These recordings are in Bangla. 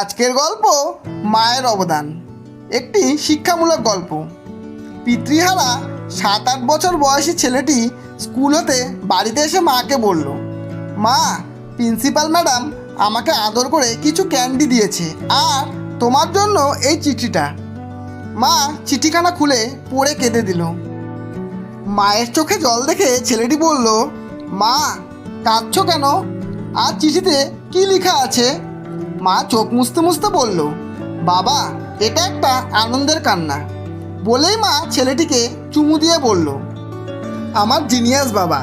আজকের গল্প মায়ের অবদান। একটি শিক্ষামূলক গল্প। পিতৃহারা সাত আট বছর বয়সী ছেলেটি স্কুল হতে বাড়িতে এসে মাকে বলল, মা, প্রিন্সিপাল ম্যাডাম আমাকে আদর করে কিছু ক্যান্ডি দিয়েছে আর তোমার জন্য এই চিঠিটা। মা চিঠিখানা খুলে পড়ে কেঁদে দিল। মায়ের চোখে জল দেখে ছেলেটি বলল, মা, কাঁদছো কেন? আর চিঠিতে কি লেখা আছে? মা চোখ মুছতে মুছতে বলল, বাবা, এটা একটা আনন্দের কান্না। বলেই মা ছেলেটিকে চুমু দিয়ে বলল, আমার জিনিয়াস বাবা,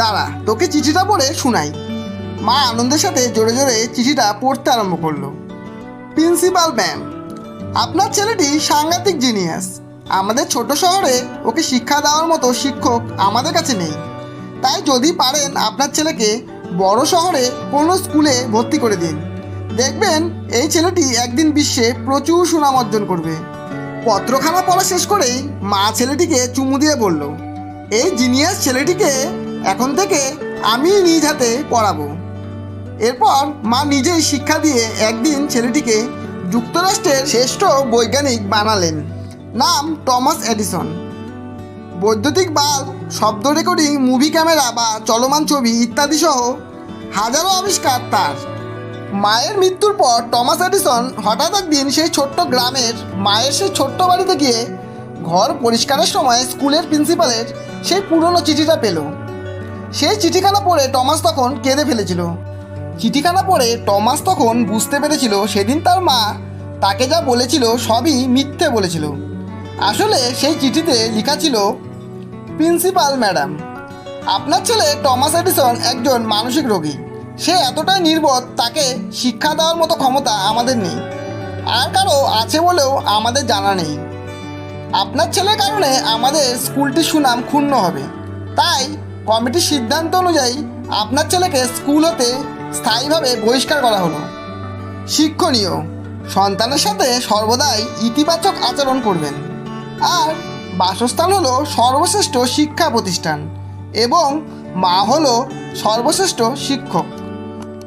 দাঁড়া, তোকে চিঠিটা পড়ে শোনাই। মা আনন্দের সাথে জোরে জোরে চিঠিটা পড়তে আরম্ভ করল, প্রিন্সিপাল ম্যাম, আপনার ছেলেটি সাংঘাতিক জিনিয়াস। আমাদের ছোট শহরে ওকে শিক্ষা দেওয়ার মতো শিক্ষক আমাদের কাছে নেই। তাই যদি পারেন আপনার ছেলেকে বড় শহরে কোনো স্কুলে ভর্তি করে দিন। দেখবেন, এই ছেলেটি একদিন বিশ্বে প্রচুর সুনাম অর্জন করবে। পত্রখানা পড়া শেষ করেই মা ছেলেটিকে চুমু দিয়ে বলল, এই জিনিয়াস ছেলেটিকে এখন থেকে আমি নিজ হাতে পড়াবো। এরপর মা নিজেই শিক্ষা দিয়ে একদিন ছেলেটিকে যুক্তরাষ্ট্রের শ্রেষ্ঠ বৈজ্ঞানিক বানালেন, নাম টমাস এডিসন। বৈদ্যুতিক বাল্ব, শব্দ রেকর্ডিং, মুভি ক্যামেরা বা চলমান ছবি ইত্যাদি সহ হাজারো আবিষ্কার তার। মায়ের মৃত্যুর পর টমাস অ্যাডিসন হঠাৎ একদিন সেই ছোট্ট গ্রামের মায়ের সেই ছোট্ট বাড়িতে গিয়ে ঘর পরিষ্কারের সময় স্কুলের প্রিন্সিপালের সেই পুরনো চিঠিটা পেল। সেই চিঠিখানা পড়ে টমাস তখন কেঁদে ফেলেছিল। চিঠিখানা পড়ে টমাস তখন বুঝতে পেরেছিল সেদিন তার মা তাকে যা বলেছিল সবই মিথ্যে বলেছিল। আসলে সেই চিঠিতে লেখা ছিল, প্রিন্সিপাল ম্যাডাম, আপনার ছেলে টমাস এডিসন একজন মানসিক রোগী। সে এতটাই নির্বোধ, তাকে শিক্ষা দেওয়ার মতো ক্ষমতা আমাদের নেই। আর কারও আছে বলেও আমাদের জানা নেই। আপনার ছেলের কারণে আমাদের স্কুলটির সুনাম ক্ষুণ্ণ হবে। তাই কমিটির সিদ্ধান্ত অনুযায়ী আপনার ছেলেকে স্কুল হতে স্থায়ীভাবে বহিষ্কার করা হলো। শিক্ষণীয়, সন্তানের সাথে সর্বদাই ইতিবাচক আচরণ করবেন। আর বাসস্থান হলো সর্বশ্রেষ্ঠ শিক্ষা প্রতিষ্ঠান এবং মা হলো সর্বশ্রেষ্ঠ শিক্ষক।